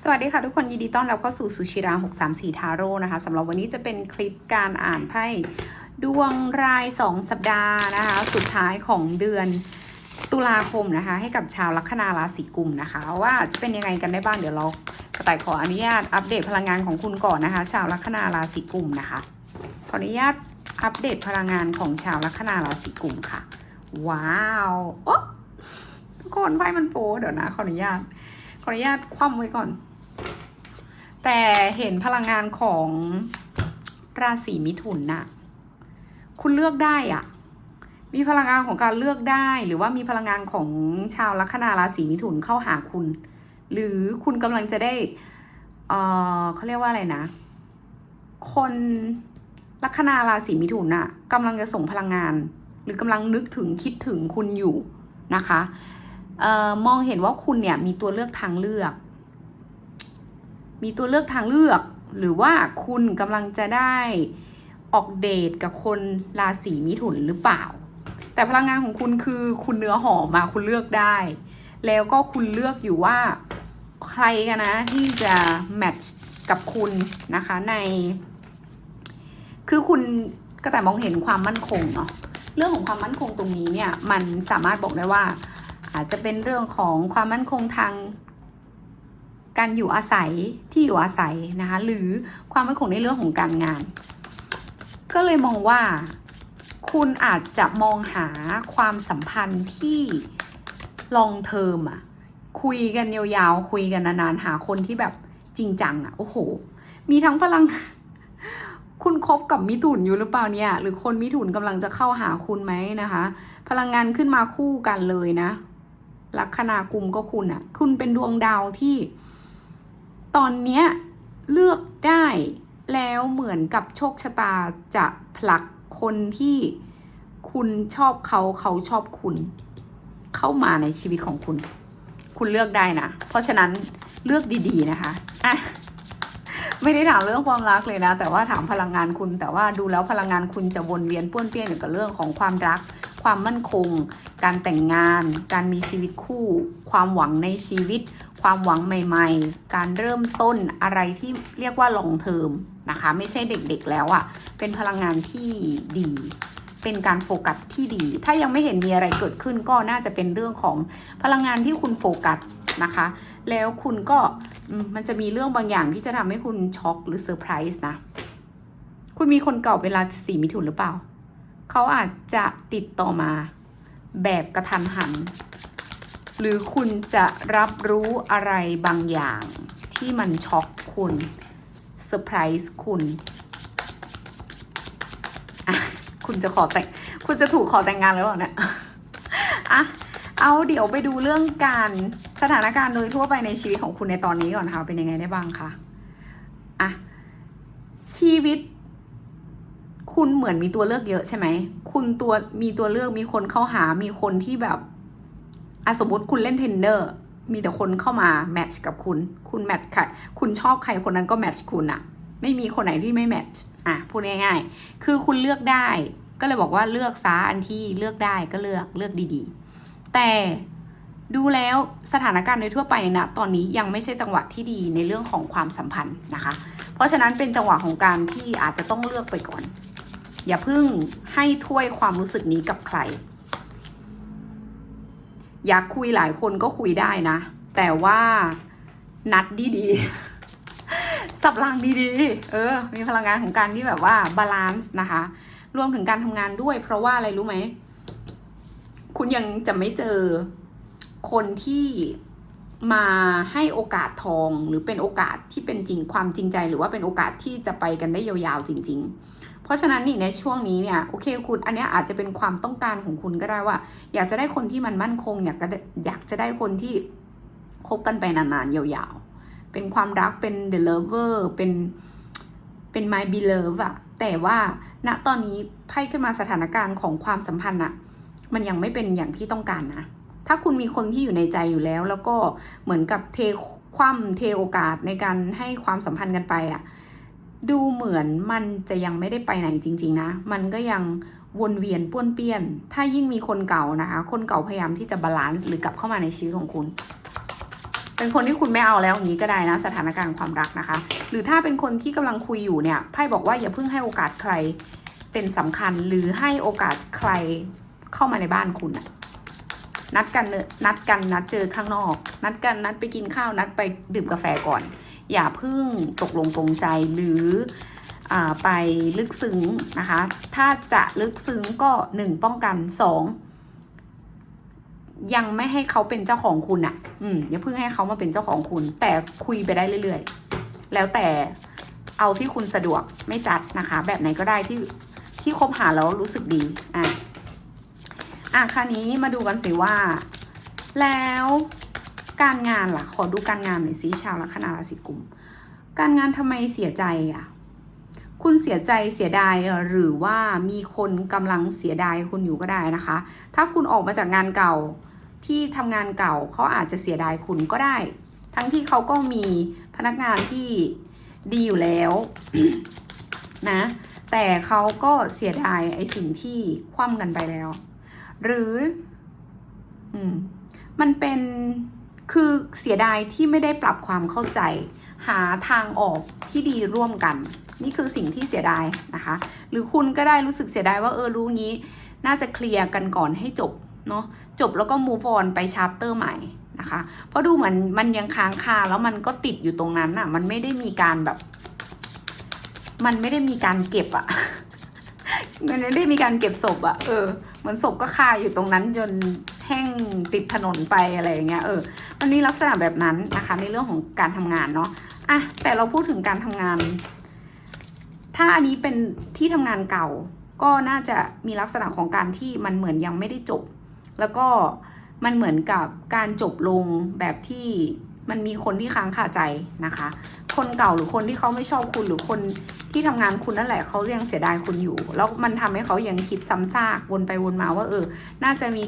สวัสดีค่ะทุกคนยินดีต้อนรับเข้าสู่สุชิรา634 ทาโร่นะคะสำหรับวันนี้จะเป็นคลิปการอ่านไพ่ดวงราย 2 สัปดาห์นะคะ สุดท้ายของเดือนตุลาคมนะคะ ให้กับชาวลัคนาราศีกุมนะคะ ว่าจะเป็นยังไงกันได้บ้างเดี๋ยวเรากระต่ายขออนุญาตอัปเดตพลังงานของคุณก่อนนะคะ ชาวลัคนาราศีกุมนะคะ ขออนุญาตอัปเดตพลังงานของชาวลัคนาราศีกุมค่ะ ว้าวโอ๊ะทุกคนไพ่มันโป๊เดี๋ยวนะขออนุญาต ขออนุญาตคว่ำไว้ก่อน แต่เห็นพลังงานของราศีมิถุนน่ะ คุณเลือกได้อะ มีพลังงานของการเลือกได้ หรือว่ามีพลังงานของชาวลัคนาราศีมิถุนเข้าหาคุณ หรือคุณกำลังจะได้ เออเขาเรียกว่าอะไรนะ คนลัคนาราศีมิถุนน่ะกำลังจะส่งพลังงาน หรือกำลังนึกถึงคิดถึงคุณอยู่นะคะ ออมองเห็นว่าคุณเนี่ยมีตัวเลือกทางเลือก มีตัวเลือกทางเลือก หรือว่าคุณกำลังจะได้ออกเดทกับคนราศีมิถุนหรือเปล่า แต่พลังงานของคุณคือคุณเนื้อหอมมาคุณเลือกได้ แล้วก็คุณเลือกอยู่ว่าใครกันนะที่จะแมทช์กับคุณนะคะใน คือคุณก็แต่มองเห็นความมั่นคงเนาะเรื่องของความมั่นคงตรงนี้เนี่ย มันสามารถบอกได้ว่า อาจจะเป็นเรื่องของความมั่นคงทางการอยู่อาศัยที่อยู่อาศัยนะคะ หรือความมั่นคงในเรื่องของการงาน ก็เลยมองว่าคุณอาจจะมองหาความสัมพันธ์ที่ลองเทอมอะคุยกันยาวๆ คุยกันนานๆ หาคนที่แบบจริงจังอะโอ้โห มีทั้งพลัง คุณคบกับมิถุนอยู่หรือเปล่าเนี่ย หรือคนมิถุนกำลังจะเข้าหาคุณไหมนะคะ พลังงานขึ้นมาคู่กันเลยนะ ลัคนากุมก็คุณอะคุณเป็นดวงดาวที่ ตอนเนี้ยเลือกได้แล้วเหมือนกับโชคชะตาจะผลักคนที่คุณชอบเขาเขาชอบคุณ เข้ามาในชีวิตของคุณ คุณเลือกได้นะ เพราะฉะนั้นเลือกดีๆนะคะอะไม่ได้ถามเรื่องความรักเลยนะ แต่ว่าถามพลังงานคุณ แต่ว่าดูแล้วพลังงานคุณจะวนเวียนป้วนเปี้ยนอยู่กับเรื่องของความรัก ความมั่นคง การแต่งงาน การมีชีวิตคู่ ความหวังในชีวิต ความหวังใหม่ ๆ การเริ่มต้นอะไรที่เรียกว่าลองเทอมนะคะ ไม่ใช่เด็กๆแล้วอะ่ะ เป็นพลังงานที่ดี เป็นการโฟกัสที่ดี ถ้ายังไม่เห็นมีอะไรเกิดขึ้นก็น่าจะเป็นเรื่องของพลังงานที่คุณโฟกัสนะคะ แล้วคุณก็มันจะมีเรื่องบางอย่างที่จะทำให้คุณช็อกหรือเซอร์ไพรส์นะ คุณมีคนเก่าเวลาสี่มิถุนหรือเปล่า เขาอาจจะติดต่อมา แบบกระทันหัน หรือคุณจะรับรู้อะไรบางอย่างที่มันช็อกคุณเซอร์ไพรส์คุณอะคุณจะขอแต่ง คุณจะถูกขอแต่งงานแล้วเหรอเนี่ยอะเอาเดี๋ยวไปดูเรื่องการสถานการณ์โดยทั่วไปในชีวิตของคุณในตอนนี้ก่อนค่ะ เป็นยังไงได้บ้างคะอะชีวิต คุณเหมือนมีตัวเลือกเยอะใช่ไหม คุณตัวมีตัวเลือกมีคนเข้าหา มีคนที่แบบอสมมติคุณเล่นเทนเดอร์ มีแต่คนเข้ามาแมทช์กับคุณ คุณแมทช์ใครคุณชอบใครคนนั้นก็แมทช์คุณอะไม่มีคนไหนที่ไม่แมทช์อะพูดง่ายๆ คือคุณเลือกได้ ก็เลยบอกว่าเลือกซาอันที่เลือกได้ก็เลือกเลือกดีๆ แต่ดูแล้วสถานการณ์โดยทั่วไปนะตอนนี้ยังไม่ใช่จังหวะที่ดีในเรื่องของความสัมพันธ์นะคะ เพราะฉะนั้นเป็นจังหวะของการที่อาจจะต้องเลือกไปก่อน อย่าเพิ่งให้ถ้วยความรู้สึกนี้กับใคร อยากคุยหลายคนก็คุยได้นะ แต่ว่านัดดีๆ สับรางดีๆ เออ มีพลังงานของการที่แบบว่าบาลานซ์นะคะ รวมถึงการทำงานด้วย เพราะว่าอะไรรู้ไหม คุณยังจะไม่เจอคนที่มาให้โอกาสทองหรือเป็นโอกาสที่เป็นจริงความจริงใจ หรือว่าเป็นโอกาสที่จะไปกันได้ยาวๆจริง ๆ ราะฉะนั้นนี่ในช่วงนี้เนี่ยโอเคคุณอันนี้อาจจะเป็นความต้องการของคุณก็ได้ว่า อยากจะได้คนที่มันมั่นคง อยากจะอยากจะได้คนที่คบกันไปนานๆยาวๆ เป็นความรักเป็น the lover เป็นเป็น my beloved อะแต่ว่าณตอนนี้ไพ่ขึ้นมาสถานการณ์ของความสัมพันธ์อะมันยังไม่เป็นอย่างที่ต้องการนะ ถ้าคุณมีคนที่อยู่ในใจอยู่แล้ว แล้วก็เหมือนกับเทคว่ำเทโอกาสในการให้ความสัมพันธ์กันไปอะ ดูเหมือนมันจะยังไม่ได้ไปไหนจริง ๆ นะ มันก็ยังวนเวียนป้วนเปี้ยน ถ้ายิ่งมีคนเก่านะคะ คนเก่าพยายามที่จะบาลานซ์หรือกลับเข้ามาในชีวิตของคุณ เป็นคนที่คุณไม่เอาแล้วอย่างนี้ก็ได้นะสถานการณ์ความรักนะคะ หรือถ้าเป็นคนที่กำลังคุยอยู่เนี่ยไพ่บอกว่าอย่าเพิ่งให้โอกาสใครเป็นสำคัญหรือให้โอกาสใครเข้ามาในบ้านคุณนัดกันเนอะนัดกันนัดเจอข้างนอก นัดกันนัดไปกินข้าวนัดไปดื่มกาแฟก่อน อย่าพิ่งตกลงปรงใจหรืออไปลึกซึ้งนะคะ ถ้าจะลึกซึ้งก็หนึ่งป้องกันสองยังไม่ให้เขาเป็นเจ้าของคุณอะ่ะ อืมอย่าเพิ่งให้เขามาเป็นเจ้าของคุณ แต่คุยไปได้เรื่อยๆ แล้วแต่เอาที่คุณสะดวกไม่จัดนะคะ แบบไหนก็ได้ที่ที่คบหาแล้วรู้สึกดีอะอะคราวนี้มาดูกันสิว่า แล้ว การงานล่ะ ขอดูการงานหน่อยสิชาวลัคนาราศีกุม การงานทำไมเสียใจอะ คุณเสียใจเสียดายหรือว่ามีคนกำลังเสียดายคุณอยู่ก็ได้นะคะ ถ้าคุณออกมาจากงานเก่าที่ทำงานเก่าเขาอาจจะเสียดายคุณก็ได้ ทั้งที่เขาก็มีพนักงานที่ดีอยู่แล้วนะ แต่เขาก็เสียดายไอ้สิ่งที่คว่ำกันไปแล้ว หรือ อืม มันเป็น คือเสียดายที่ไม่ได้ปรับความเข้าใจ หาทางออกที่ดีร่วมกัน นี่คือสิ่งที่เสียดายนะคะ หรือคุณก็ได้รู้สึกเสียดายว่าเออรู้งี้ น่าจะเคลียร์กันก่อนให้จบเนาะจบแล้วก็ move on ไปชาร์เตอร์ใหม่นะคะ เพราะดูเหมือนมันยังค้างคาแล้วมันก็ติดอยู่ตรงนั้นอะ่ะ มันไม่ได้มีการแบบ มันไม่ได้มีการเก็บอะมันไม่ได้มีการเก็บศพอะเออ เหมือนศพก็คาอยู่ตรงนั้นจน ห้งติดถนนไปอะไรอย่างเงี้ยเออมันมีลักษณะแบบนั้นนะคะ ในเรื่องของการทำงานเนาะอะแต่เราพูดถึงการทำงาน ถ้าอันนี้เป็นที่ทำงานเก่า ก็น่าจะมีลักษณะของการที่มันเหมือนยังไม่ได้จบ แล้วก็มันเหมือนกับการจบลงแบบที่ มันมีคนที่ค้างคาใจนะคะ คนเก่าหรือคนที่เขาไม่ชอบคุณหรือคนที่ทำงานคุณนั่นแหละเขายังเสียดายคุณอยู่ แล้วมันทำให้เขายังคิดซ้ำซากวนไปวนมาว่า เออ น่าจะมี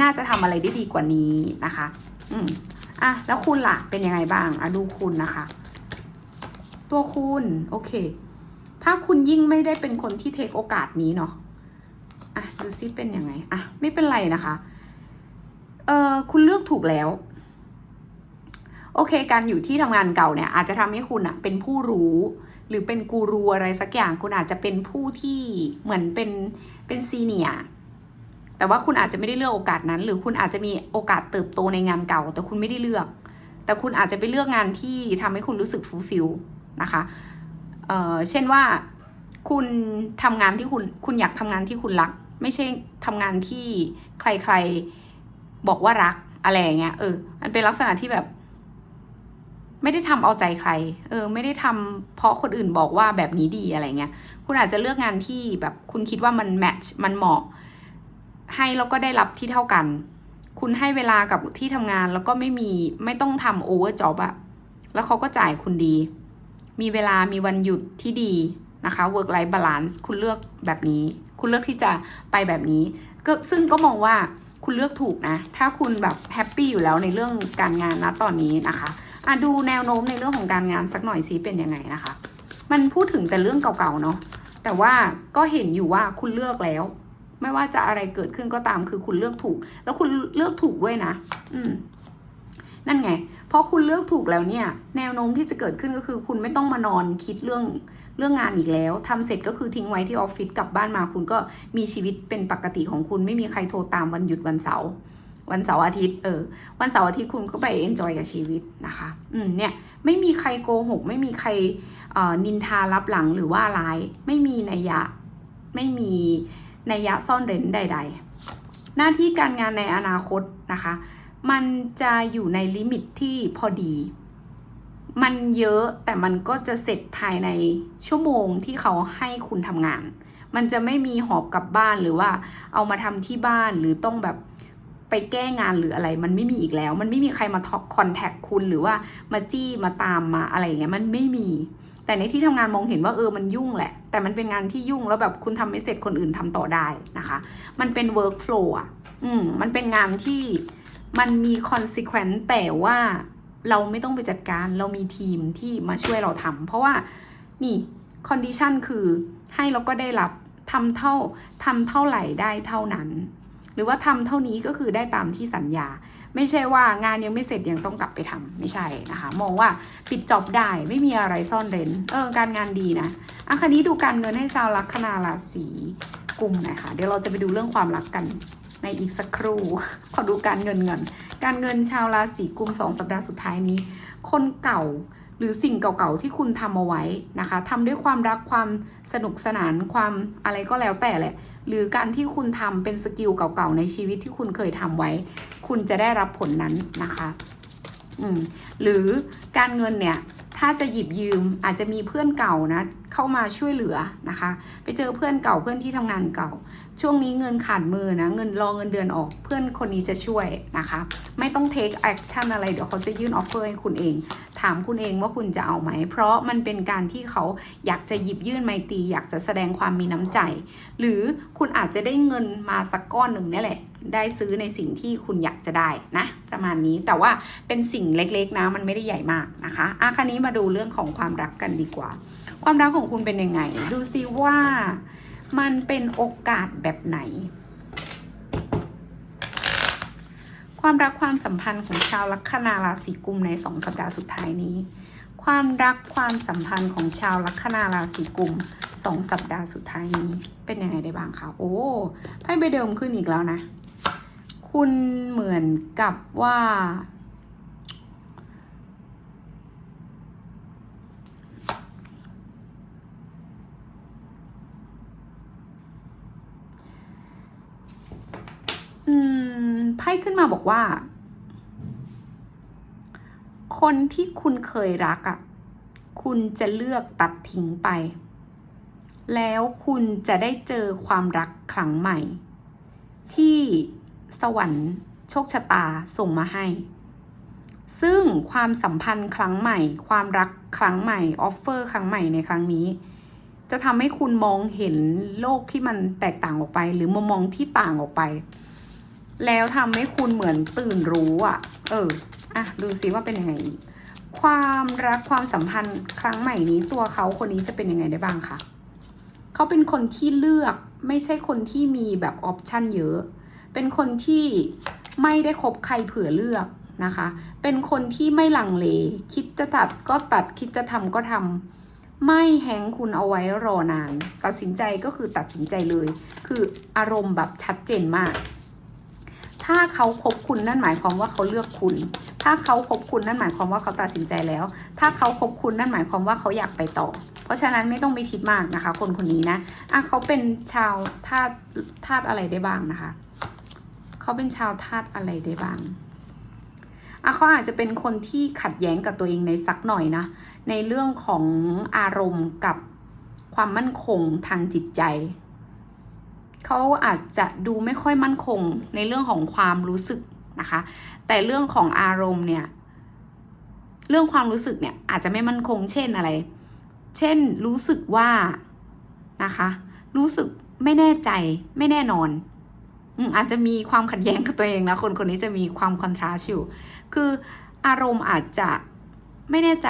น่าจะทำอะไรได้ดีกว่านี้นะคะ อืมอะแล้วคุณล่ะเป็นยังไงบ้างอะดูคุณนะคะ ตัวคุณโอเค ถ้าคุณยิ่งไม่ได้เป็นคนที่เทคโอกาสนี้เนาะอะดูซิเป็นยังไงอะไม่เป็นไรนะคะเออคุณเลือกถูกแล้ว โอเค การอยู่ที่ทำงานเก่าเนี่ยอาจจะทำให้คุณอะเป็นผู้รู้ หรือเป็นกูรูอะไรสักอย่างคุณอาจจะเป็นผู้ที่เหมือนเป็นเป็นซีเนียแต่ว่าคุณอาจจะไม่ได้เลือกโอกาสนั้น หรือคุณอาจจะมีโอกาสเติบโตในงานเก่า แต่คุณไม่ได้เลือก แต่คุณอาจจะไปเลือกงานที่ทำให้คุณรู้สึกฟูลฟิลนะคะเอ่อเช่นว่าคุณทำงานที่คุณคุณอยากทำงานที่คุณรัก ไม่ใช่ทำงานที่ใครๆบอกว่ารักอะไรอย่างเงี้ยเออมันเป็นลักษณะที่แบบ ไม่ได้ทำเอาใจใคร เออ ไม่ได้ทำเพราะคนอื่นบอกว่าแบบนี้ดีอะไรเงี้ย คุณอาจจะเลือกงานที่แบบคุณคิดว่ามันแมทช์ มันเหมาะ ให้แล้วก็ได้รับที่เท่ากัน คุณให้เวลากับที่ทำงานแล้วก็ไม่มีไม่ต้องทำโอเวอร์จ็อบอะแล้วเขาก็จ่ายคุณดี มีเวลามีวันหยุดที่ดีนะคะ work life balance คุณเลือกแบบนี้ คุณเลือกที่จะไปแบบนี้ ก็ซึ่งก็มองว่าคุณเลือกถูกนะ ถ้าคุณแบบแฮปปี้อยู่แล้วในเรื่องการงานนะตอนนี้นะคะ อะดูแนวโน้มในเรื่องของการงานสักหน่อยซิเป็นยังไงนะคะ มันพูดถึงแต่เรื่องเก่าๆเนาะแต่ว่าก็เห็นอยู่ว่าคุณเลือกแล้ว ไม่ว่าจะอะไรเกิดขึ้นก็ตาม คือคุณเลือกถูก แล้วคุณเลือกถูกด้วยนะ อืม นั่นไงเพราะคุณเลือกถูกแล้วเนี่ย แนวโน้มที่จะเกิดขึ้นก็คือ คุณไม่ต้องมานอนคิดเรื่องเรื่องงานอีกแล้วทำเสร็จก็คือทิ้งไว้ที่ออฟฟิศกลับบ้านมา คุณก็มีชีวิตเป็นปกติของคุณไม่มีใครโทรตามวันหยุดวันเสาร์ วันเสาร์อาทิตย์เออวันเสาร์อาทิตย์คุณก็ไปเอนจอยกับชีวิตนะคะ อืมเนี่ยไม่มีใครโกหก ไม่มีใครเอ่อนินทารับหลังหรือว่าร้าย ไม่มีนัยยะไม่มีนัยยะซ่อนเร้นใด ๆ หน้าที่การงานในอนาคตนะคะ มันจะอยู่ในลิมิตที่พอดี มันเยอะแต่มันก็จะเสร็จภายในชั่วโมงที่เขาให้คุณทำงาน มันจะไม่มีหอบกลับบ้านหรือว่าเอามาทำที่บ้านหรือต้องแบบ ไปแก้งานหรืออะไร มันไม่มีอีกแล้ว มันไม่มีใครมาท็อกคอนแทคคุณหรือว่ามาจี้มาตามมาอะไรอย่างเงี้ยมันไม่มี แต่ในที่ทำงานมองเห็นว่าเออมันยุ่งแหละ แต่มันเป็นงานที่ยุ่งแล้วแบบคุณทำไม่เสร็จคนอื่นทำต่อได้นะคะ มันเป็น workflow อะอืมมันเป็นงานที่มันมี consequence แต่ว่าเราไม่ต้องไปจัดการเรามีทีมที่มาช่วยเราทำเพราะว่านี่ condition คือให้เราก็ได้รับทำเท่าทำเท่าไหร่ได้เท่านั้น หรือว่าทำเท่านี้ก็คือได้ตามที่สัญญา ไม่ใช่ว่างานยังไม่เสร็จยังต้องกลับไปทำไม่ใช่นะคะ มองว่าปิดจอบได้ไม่มีอะไรซ่อนเร้นเออการงานดีนะอะคันนี้ดูการเงินให้ชาวลัคนาราศีกุมหน่อยค่ะเดี๋ยวเราจะไปดูเรื่องความรักกันในอีกสักครู่ขอดูการเงินเงิน การเงินชาวราศีกุมสองสัปดาห์สุดท้ายนี้ คนเก่าหรือสิ่งเก่าๆที่คุณทำเอาไว้นะคะทำด้วยความรักความสนุกสนานความอะไรก็แล้วแต่แหละ หรือการที่คุณทำเป็นสกิลเก่าๆในชีวิตที่คุณเคยทำไว้ คุณจะได้รับผลนั้นนะคะ อืมหรือการเงินเนี่ย ถ้าจะหยิบยืมอาจจะมีเพื่อนเก่านะเข้ามาช่วยเหลือนะคะ ไปเจอเพื่อนเก่าเพื่อนที่ทำงานเก่า ช่วงนี้เงินขาดมือนะเงินรอเงินเดือนออกเพื่อนคนนี้จะช่วยนะคะ ไม่ต้อง take action อะไรเดี๋ยวเขาจะยื่น offer ให้คุณเอง ถามคุณเองว่าคุณจะเอาไหม เพราะมันเป็นการที่เขาอยากจะหยิบยื่นไมตรีอยากจะแสดงความมีน้ำใจ หรือคุณอาจจะได้เงินมาสักก้อนหนึ่งนี่แหละ ได้ซื้อในสิ่งที่คุณอยากจะได้นะ ประมาณนี้แต่ว่าเป็นสิ่งเล็กๆนะมันไม่ได้ใหญ่มากนะคะอะคันนี้มาดูเรื่องของความรักกันดีกว่า ความรักของคุณเป็นยังไง ดูซิว่ามันเป็นโอกาสแบบไหน ความรักความสัมพันธ์ของชาวลัคนาราศีกุมในสองสัปดาห์สุดท้ายนี้ ความรักความสัมพันธ์ของชาวลัคนาราศีกุมสองสัปดาห์สุดท้ายนี้ เป็นยังไงได้บ้างคะโอ้ไพ่ใบเดิมขึ้นอีกแล้วนะ คุณเหมือนกับว่า อืม ไพ่ขึ้นมาบอกว่า คนที่คุณเคยรักอะ่ะ คุณจะเลือกตัดทิ้งไป แล้วคุณจะได้เจอความรักครั้งใหม่ ที่ สวรรค์โชคชะตาส่งมาให้ ซึ่งความสัมพันธ์ครั้งใหม่ ความรักครั้งใหม่ออฟเฟอร์ครั้งใหม่ในครั้งนี้ จะทำให้คุณมองเห็นโลกที่มันแตกต่างออกไป หรือมุมมองที่ต่างออกไป แล้วทำให้คุณเหมือนตื่นรู้อะ เอออะดูซิว่าเป็นยังไงอีกความรักความสัมพันธ์ครั้งใหม่นี้ตัวเขาคนนี้จะเป็นยังไงได้บ้างคะเขาเป็นคนที่เลือกไม่ใช่คนที่มีแบบออปชันเยอะ เป็นคนที่ไม่ได้คบใครเผื่อเลือกนะคะ เป็นคนที่ไม่ลังเล คิดจะตัดก็ตัดคิดจะทำก็ทำไม่แฮงคุณเอาไว้รอนาน ตัดสินใจก็คือตัดสินใจเลย คืออารมณ์แบบชัดเจนมาก ถ้าเขาคบคุณนั่นหมายความว่าเขาเลือกคุณ ถ้าเขาคบคุณนั่นหมายความว่าเขาตัดสินใจแล้ว ถ้าเขาคบคุณนั่นหมายความว่าเขาอยากไปต่อ เพราะฉะนั้นไม่ต้องไปคิดมากนะคะ คนคนนี้นะอะเขาเป็นชาวธาตุธาตุอะไรได้บ้างนะคะ เขาเป็นชาวธาตุอะไรได้บ้างอะเขาอาจจะเป็นคนที่ขัดแย้งกับตัวเองในสักหน่อยนะ ในเรื่องของอารมณ์กับความมั่นคงทางจิตใจ เขาอาจจะดูไม่ค่อยมั่นคงในเรื่องของความรู้สึกนะคะ แต่เรื่องของอารมณ์เนี่ย เรื่องความรู้สึกเนี่ยอาจจะไม่มั่นคง เช่นอะไร เช่นรู้สึกว่านะคะ รู้สึกไม่แน่ใจไม่แน่นอน อาจจะมีความขัดแย้งกับตัวเองนะคนคนนี้จะมีความคอนทราสต์อยู่คืออารมณ์อาจจะไม่แน่ใจ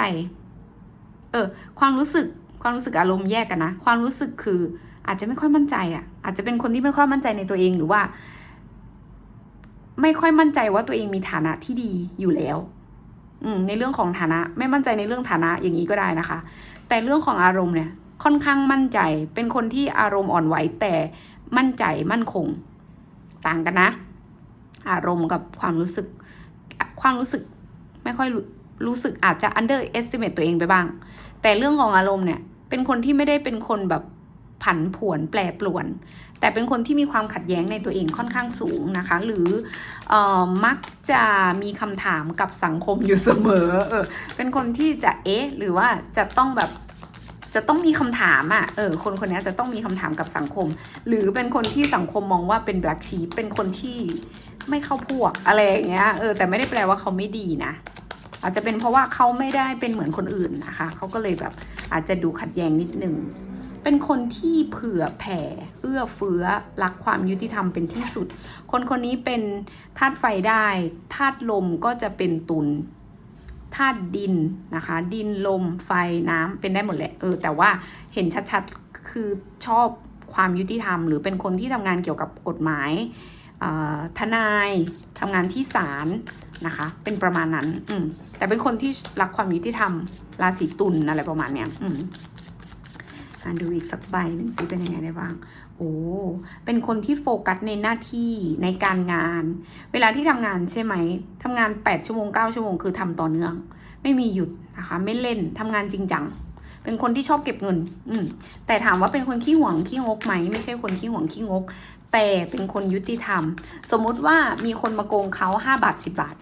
เออ ความรู้สึกความรู้สึกอารมณ์แยกกันนะ ความรู้สึกคืออาจจะไม่ค่อยมั่นใจอะ่ะ อาจจะเป็นคนที่ไม่ค่อยมั่นใจในตัวเองหรือว่า ไม่ค่อยมั่นใจว่าตัวเองมีฐานะที่ดีอยู่แล้ว อืม ในเรื่องของฐานะ ไม่มั่นใจในเรื่องฐานะอย่างนี้ก็ได้นะคะ แต่เรื่องของอารมณ์เนี่ย ค่อนข้างมั่นใจ เป็นคนที่อารมณ์อ่อนไหวแต่มั่นใจมั่นคง ต่างกันนะ อารมณ์กับความรู้สึก ความรู้สึกไม่ค่อยรู้สึกอาจจะ underestimate ตัวเองไปบ้าง แต่เรื่องของอารมณ์เนี่ย เป็นคนที่ไม่ได้เป็นคนแบบผันผวนแปรปรวน แต่เป็นคนที่มีความขัดแย้งในตัวเองค่อนข้างสูงนะคะ หรือออมักจะมีคำถามกับสังคมอยู่เสมอเออเป็นคนที่จะเอ๊ะ หรือว่าจะต้องแบบ จะต้องมีคำถามอะ่ะเออคนคนนี้จะต้องมีคำถามกับสังคม หรือเป็นคนที่สังคมมองว่าเป็น black sheep เป็นคนที่ไม่เข้าพวกอะไรอย่างเงี้ยเออแต่ไม่ได้แปลว่าเขาไม่ดีนะอาจจะเป็นเพราะว่าเขาไม่ได้เป็นเหมือนคนอื่นนะคะเขาก็เลยแบบอาจจะดูขัดแย้งนิดนึงเป็นคนที่เผื่อแผ่ เอื้อเฟื้อรักความยุติธรรมเป็นที่สุด คนคนนี้เป็นธาตุไฟได้ธาตุลมก็จะเป็นตุล ธาตุดินนะคะ ดินลมไฟน้ำเป็นได้หมดแหละเออแต่ว่าเห็นชัดๆคือชอบความยุติธรรม หรือเป็นคนที่ทำงานเกี่ยวกับกฎหมายออทนายทำงานที่ศาลนะคะ เป็นประมาณนั้นอืมแต่เป็นคนที่รักความยุติธรรมราศีตุลอะไรประมาณเนี้ยอืมอ่านดูอีกสักใบหนึ่งสิเป็นยังไงได้บ้าง โอ้เป็นคนที่โฟกัสในหน้าที่ในการงาน เวลาที่ทำงานใช่ไหมทำงาน 8 ชั่วโมง 9 ชั่วโมงคือทำต่อเนื่อง ไม่มีหยุดนะคะ ไม่เล่นทำงานจริงจัง เป็นคนที่ชอบเก็บเงิน อืมแต่ถามว่าเป็นคนขี้หวงขี้งกไหม ไม่ใช่คนขี้หวงขี้งก แต่เป็นคนยุติธรรม สมมุติว่ามีคนมาโกงเขา5บาท 10 บาท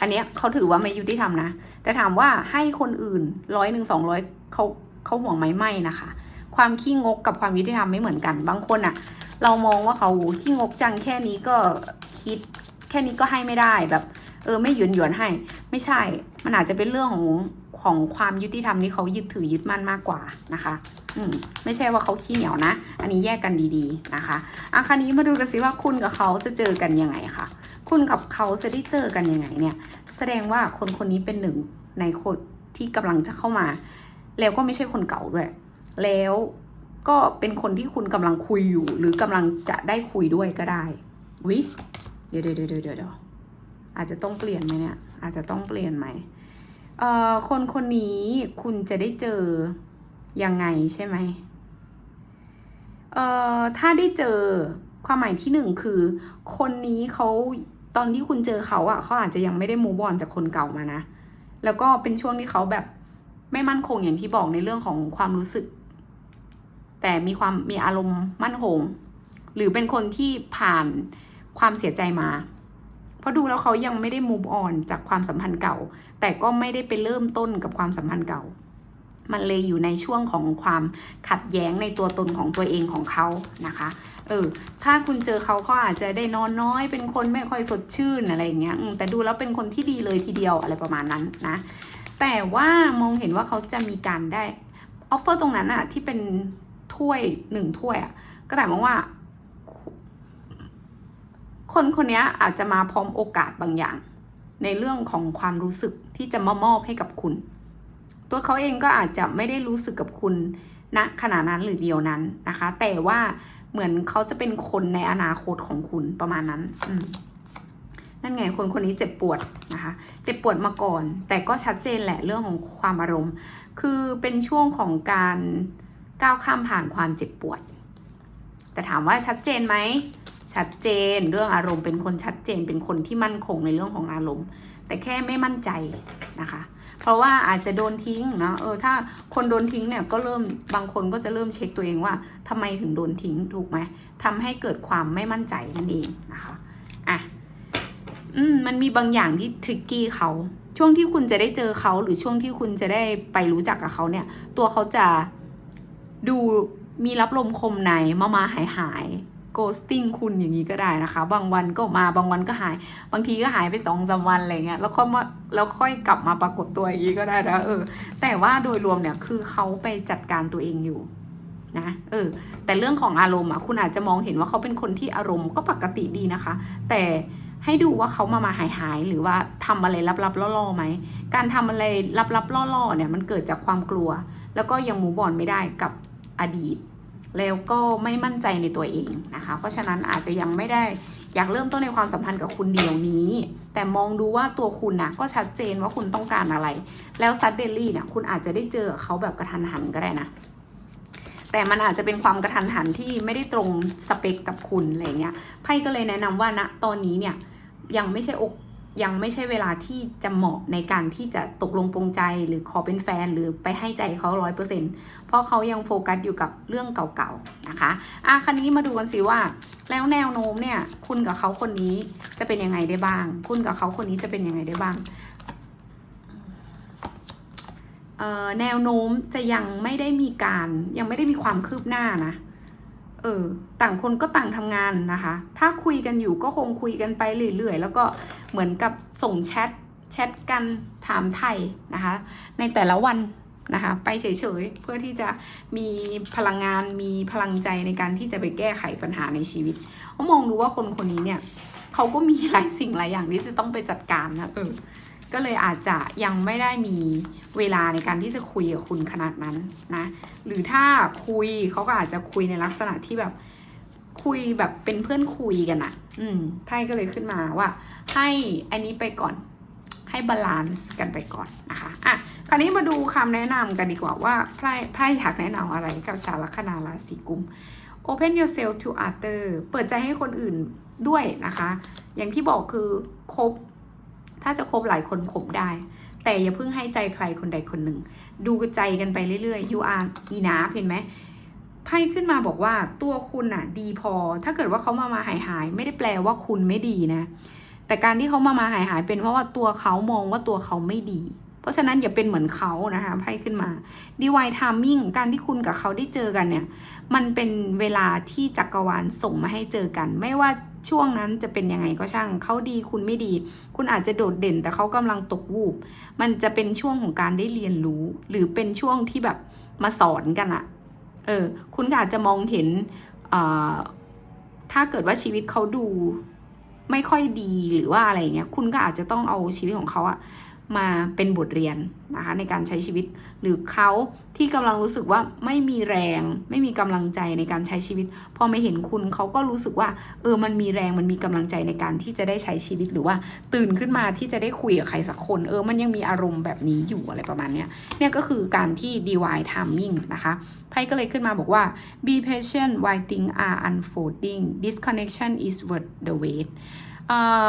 อันเนี้ยเขาถือว่าไม่ยุติธรรมนะ แต่ถามว่าให้คนอื่นร้อยหนึ่งสองร้อยเขาเขาห่วงไหมไม่นะคะ ความขี้งกกับความยุติธรรมไม่เหมือนกัน บางคนอะเรามองว่าเขาขี้งกจังแค่นี้ก็คิด แค่นี้ก็ให้ไม่ได้แบบเออไม่หยวนหยวนให้ ไม่ใช่ มันอาจจะเป็นเรื่องของของความยุติธรรมที่เขายึดถือยึดมั่นมากกว่านะคะ อืมไม่ใช่ว่าเขาขี้เหนียวนะ อันนี้แยกกันดีๆนะคะอะครานี้มาดูกันสิว่าคุณกับเขาจะเจอกันยังไงค่ะ คุณกับเขาจะได้เจอกันยังไงเนี่ย แสดงว่าคนคนนี้เป็นหนึ่งในคนที่กำลังจะเข้ามา แล้วก็ไม่ใช่คนเก่าด้วย แล้วก็เป็นคนที่คุณกำลังคุยอยู่ หรือกำลังจะได้คุยด้วยก็ได้วิเดี๋ยวเดี๋ยวเดี๋ยวเดี๋ยวเดี๋ยวอาจจะต้องเปลี่ยนไหมเนี่ย อาจจะต้องเปลี่ยนไหมเอ่อคนคนนี้คุณจะได้เจอยังไงใช่ไหมเอ่อถ้าได้เจอความหมายที่หนึ่งคือ คนนี้เขาตอนที่คุณเจอเขาอะเขาอาจจะยังไม่ได้มูบอนจากคนเก่ามานะ แล้วก็เป็นช่วงที่เขาแบบไม่มั่นคงอย่างที่บอกในเรื่องของความรู้สึก แต่มีความมีอารมณ์มั่นคง หรือเป็นคนที่ผ่านความเสียใจมา เพราะดูแล้วเขายังไม่ได้ move on จากความสัมพันธ์เก่า แต่ก็ไม่ได้ไปเริ่มต้นกับความสัมพันธ์เก่า มันเลยอยู่ในช่วงของความขัดแย้งในตัวตนของตัวเองของเขานะคะ เออ ถ้าคุณเจอเขาเขาอาจจะได้นอนน้อย เป็นคนไม่ค่อยสดชื่นอะไรอย่างเงี้ยแต่ดูแล้วเป็นคนที่ดีเลยทีเดียวอะไรประมาณนั้นนะ แต่ว่ามองเห็นว่าเขาจะมีการได้ออฟเฟอร์ตรงนั้นอะที่เป็น ถ้วยหนึ่งถ้วยอะก็แต่มองว่า คนคนนี้อาจจะมาพร้อมโอกาสบางอย่าง ในเรื่องของความรู้สึกที่จะมามอบให้กับคุณ ตัวเขาเองก็อาจจะไม่ได้รู้สึกกับคุณณขณะนั้นหรือเดียวนั้นนะคะ แต่ว่าเหมือนเขาจะเป็นคนในอนาคตของคุณประมาณนั้นอืนั่นไงคนคนนี้เจ็บปวดนะคะ เจ็บปวดมาก่อน แต่ก็ชัดเจนแหละเรื่องของความอารมณ์ คือเป็นช่วงของการ ก้าวข้ามผ่านความเจ็บปวด แต่ถามว่าชัดเจนไหม ชัดเจนเรื่องอารมณ์เป็นคนชัดเจนเป็นคนที่มั่นคงในเรื่องของอารมณ์ แต่แค่ไม่มั่นใจนะคะ เพราะว่าอาจจะโดนทิ้งนะเออถ้าคนโดนทิ้งเนี่ยก็เริ่มบางคนก็จะเริ่มเช็คตัวเองว่าทำไมถึงโดนทิ้งถูกไหมทำให้เกิดความไม่มั่นใจนั่นเองนะคะอะอืมมันมีบางอย่างที่ทริกกี้เขาช่วงที่คุณจะได้เจอเขาหรือช่วงที่คุณจะได้ไปรู้จักกับเขาเนี่ย ตัวเขาจะ ดูมีรับลมคมในมามาหายหายโกสติ้งคุณอย่างนี้ก็ได้นะคะ บางวันก็มาบางวันก็หาย บางทีก็หายไปสองสามวันอะไรเงี้ยแล้วค่อยมาแล้วค่อยกลับมาปรากฏตัวอย่างนี้ก็ได้นะเออ แต่ว่าโดยรวมเนี่ยคือเขาไปจัดการตัวเองอยู่นะเออแต่เรื่องของอารมณ์อะคุณอาจจะมองเห็นว่าเขาเป็นคนที่อารมณ์ก็ปกติดีนะคะ แต่ให้ดูว่าเขามามาหายหายหรือว่าทำอะไรลับๆล่อๆไหมการทำอะไรลับๆล่อๆเนี่ยมันเกิดจากความกลัว แล้วก็ยังมูบอนไม่ได้กับ อดีต แล้วก็ไม่มั่นใจในตัวเองนะคะ เพราะฉะนั้นอาจจะยังไม่ได้อยากเริ่มต้นในความสัมพันธ์กับคุณเดียวนี้ แต่มองดูว่าตัวคุณนะก็ชัดเจนว่าคุณต้องการอะไร แล้วซัดเดลี่เนี่ยคุณอาจจะได้เจอเขาแบบกระทันหันก็ได้นะแต่มันอาจจะเป็นความกระทันหันที่ไม่ได้ตรงสเปคกับคุณอะไรเงี้ยไพ่ก็เลยแนะนำว่าณตอนนี้เนี่ยยังไม่ใช่อก ยังไม่ใช่เวลาที่จะเหมาะในการที่จะตกลงปรงใจหรือขอเป็นแฟนหรือไปให้ใจเขาร้อยเปอร์เซ็นเพราะเขายังโฟกัสอยู่กับเรื่องเก่าๆนะคะอะคันนี้มาดูกันสิว่า แล้วแนวโน้มเนี่ย คุณกับเขาคนนี้จะเป็นยังไงได้บ้าง คุณกับเขาคนนี้จะเป็นยังไงได้บ้างเอ่อแนวโน้มจะยังไม่ได้มีการยังไม่ได้มีความคืบหน้านะ เออต่างคนก็ต่างทำงานนะคะ ถ้าคุยกันอยู่ก็คงคุยกันไปเรื่อยๆแล้วก็เหมือนกับส่งแชทแชทกันถามไทยนะคะ ในแต่ละวันนะคะไปเฉยๆ เพื่อที่จะมีพลังงานมีพลังใจในการที่จะไปแก้ไขปัญหาในชีวิตเขามองดูว่าคนคนนี้เนี่ยเขาก็มีหลายสิ่งหลายอย่างที่จะต้องไปจัดการนะเออ ก็เลยอาจจะยังไม่ได้มีเวลาในการที่จะคุยกับคุณขนาดนั้นนะ หรือถ้าคุยเขาก็อาจจะคุยในลักษณะที่แบบคุยแบบเป็นเพื่อนคุยกันอะอืมไพ่ก็เลยขึ้นมาว่า ให้อันนี้ไปก่อน ให้บาลานซ์กันไปก่อนนะคะ อะ คราวนี้มาดูคำแนะนำกันดีกว่าว่าไพ่ไพ่อยากแนะนำอะไรกับชาวลัคนาราศีกุม Open yourself to other เปิดใจให้คนอื่นด้วยนะคะ อย่างที่บอกคือคบ ถ้าจะคบหลายคนคบได้ แต่อย่าเพิ่งให้ใจใครคนใดคนหนึ่ง ดูใจกันไปเรื่อยๆ you are enough เห็นไหมไพ่ขึ้นมาบอกว่าตัวคุณน่ะดีพอ ถ้าเกิดว่าเขามามาหายหายไม่ได้แปลว่าคุณไม่ดีนะ แต่การที่เขามามาหายหายเป็นเพราะว่าตัวเขามองว่าตัวเขาไม่ดี เพราะฉะนั้นอย่าเป็นเหมือนเขานะคะไพ่ขึ้นมา divine timing การที่คุณกับเขาได้เจอกันเนี่ย มันเป็นเวลาที่จักรวาลส่งมาให้เจอกัน ไม่ว่า ช่วงนั้นจะเป็นยังไงก็ช่างเขาดีคุณไม่ดี คุณอาจจะโดดเด่น แต่เขากำลังตกวูบมันจะเป็นช่วงของการได้เรียนรู้ หรือเป็นช่วงที่แบบมาสอนกันอะเออ คุณอาจจะมองเห็นถ้าเกิดว่าชีวิตเขาดูไม่ค่อยดีหรือว่าอะไรเงี้ย คุณก็อาจจะต้องเอาชีวิตของเขาอะ มาเป็นบทเรียนนะคะในการใช้ชีวิต หรือเขาที่กำลังรู้สึกว่าไม่มีแรง ไม่มีกำลังใจในการใช้ชีวิต พอไมาเห็นคุณเขาก็รู้สึกว่า เออมันมีแรงมันมีกำลังใจในการที่จะได้ใช้ชีวิตหรือว่าตื่นขึ้นมาที่จะได้คุยกับใครสักคน เออมันยังมีอารมณ์แบบนี้อยู่อะไรประมาณเนี้ยเนี่ยก็คือการที่ divine timing นะคะไพ่ก็เลยขึ้นมาบอกว่า be patient while things are unfolding this connection is worth the wait เอ่อ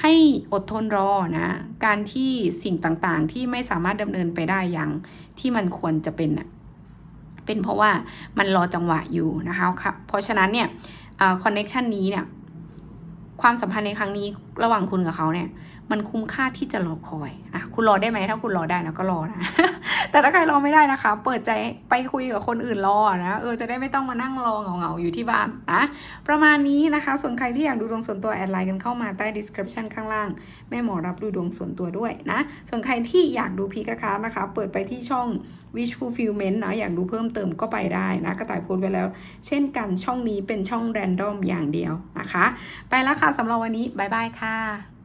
ให้อดทนรอนะ การที่สิ่งต่างๆ ที่ไม่สามารถดำเนินไปได้อย่างที่มันควรจะเป็นน่ะเป็นเพราะว่ามันรอจังหวะอยู่นะคะค่ะเพราะฉะนั้นเนี่ยคอนเน็ชันนี้เนี่ยความสัมพันธ์ในครั้งนี้ ระหว่างคุณกับเขาเนี่ย มันคุ้มค่าที่จะรอคอยอะคุณรอได้ไหมถ้าคุณรอได้นะก็รอนะ แต่ถ้าใครรอไม่ได้นะคะ เปิดใจไปคุยกับคนอื่นรอนะเออจะได้ไม่ต้องมานั่งรอเหงาๆอยู่ที่บ้านนะประมาณนี้นะคะ ส่วนใครที่อยากดูดวงส่วนตัวแอดไลน์กันเข้ามาใต้ description ข้างล่างแม่หมอรับดูดวงส่วนตัวด้วยนะ ส่วนใครที่อยากดูพีกคารนะคะ เปิดไปที่ช่อง wish fulfillment นะอยากดูเพิ่มเติมก็ไปได้นะกระต่ายโพสต์ไว้แล้ว เช่นกันช่องนี้เป็นช่อง random อย่างเดียวนะคะ ไปแล้วค่ะสำหรับวันนี้บายบายค่ะค่ะ